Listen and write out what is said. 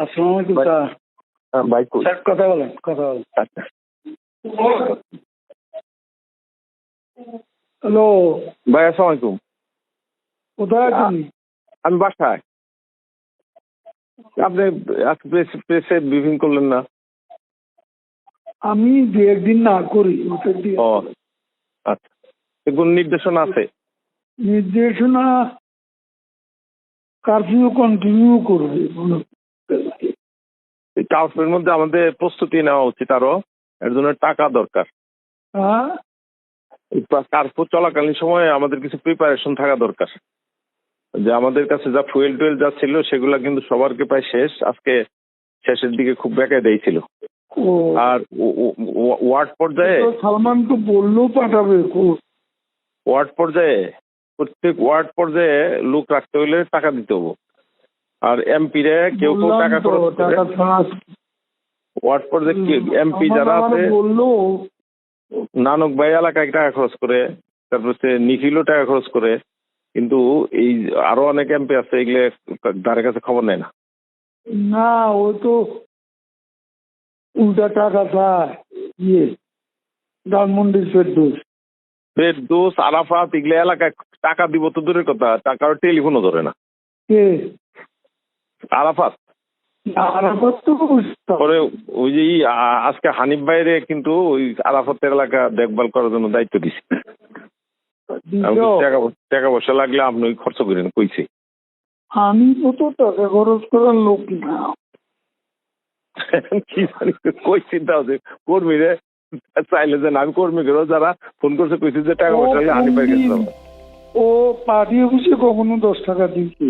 আসসালামু আলাইকুম স্যার। হ্যাঁ, ভাই স্যার কথা বলেন কথা বলেন। আচ্ছা। হ্যালো। ভাই আসসালামু আলাইকুম। কোথায় আছেন? আমি বাসায়। আপনি প্রেসে ব্রিফিং করলেন না? আমি দু একদিন না করি ও আচ্ছা। কোন নির্দেশনা আছে? নির্দেশনা কারফিউ কন্টিনিউ করবে কাউন্সিলের মধ্যে আমাদের প্রস্তুতি নেওয়া উচিত আরও। এর জন্য টাকা দরকার। হ্যাঁ? এই কার্ফু চলাকালীন সময়ে আমাদের কিছু প্রিপারেশন থাকা দরকার। যে আমাদের কাছে যা ফুয়েল টুয়েল যা ছিল সেগুলা কিন্তু সবারকে প্রায় শেষ। আজকে শেষের দিকে খুব বেঁকে দিয়েছিল। আর ওয়ার্ড পর্যায়ে সালমান তো বললেও পাঠাবে ওয়ার্ড পর্যায়ে প্রত্যেক ওয়ার্ড পর্যায়ে লোক রাখতে হলে টাকা দিতে হব। আর এমপি রে কেউ কেউ টাকা খরচ করে। ওয়ার্ড পর্যায়ে এমপি যারা আছে নানক ভাই এলাকায় টাকা খরচ করে তারপর সে নিখিলও টাকা খরচ করে কিন্তু এই আরও অনেক এমপি আছে এগুলো ধারে কাছে খবর নেয় না। না ও তো উল্টা টাকা চায় ইয়ে ধানমন্ডির ফেরদোস আরাফাত এগুলো এলাকায় টাকা দিব তো দূরের কথা টাকার টেলিফোনও ধরে না। আরাফাত। আরাফাত তো পরে ওই যে আজকে হানিফ বাইরে কিন্তু ওই আরাফাতের এলাকা দেখভাল করার জন্য দায়িত্ব দিছে। টাকা পয়সা লাগলে আপনি খরচ করেন কইছি। আমি তো টাকা খরচ করার লোক না। কি জানি কই চিন্তা হচ্ছে কর্মী রে? চাইলে যে আমি কর্মী গুলো যারা ফোন করছে কইছি যে টাকা পয়সা বাইরে গেছে ও পার্টি অফিসে কখনো দশ টাকা দিয়েছে।